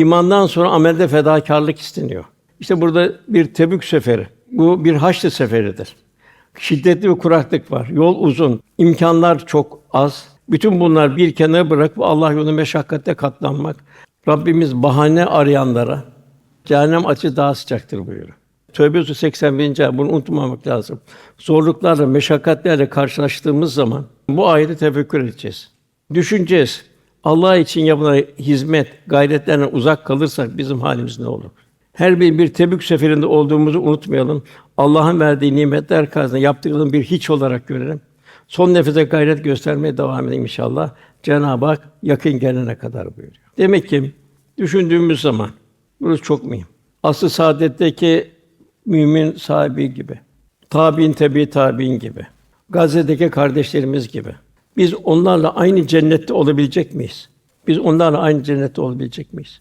İmandan sonra amelde fedakarlık isteniyor. İşte burada bir Tebük seferi. Bu bir Haçlı seferidir. Şiddetli bir kuraklık var. Yol uzun, imkanlar çok az. Bütün bunlar bir kenara bırakıp Allah yolunda meşakkatte katlanmak. Rabbimiz bahane arayanlara cehennem açı daha sıcaktır buyuruyor. Tövbe Suresi 81. ayet bunu unutmamak lazım. Zorluklarla, meşakkatlerle karşılaştığımız zaman bu ayeti tefekkür edeceğiz. Düşüneceğiz. Allah için yapılan hizmet, gayretlerden uzak kalırsak bizim halimiz ne olur? Her bir bir Tebük seferinde olduğumuzu unutmayalım. Allah'ın verdiği nimetler karşısında yaptığımız bir hiç olarak görelim. Son nefese gayret göstermeye devam edelim inşallah. Cenab-ı Hak yakın gelene kadar buyuruyor. Demek ki düşündüğümüz zaman burası çok mühim. Asıl saadetteki mümin sahibi gibi, tabiin tebi tabiin gibi, Gazze'deki kardeşlerimiz gibi. Biz onlarla aynı cennette olabilecek miyiz? Biz onlarla aynı cennette olabilecek miyiz?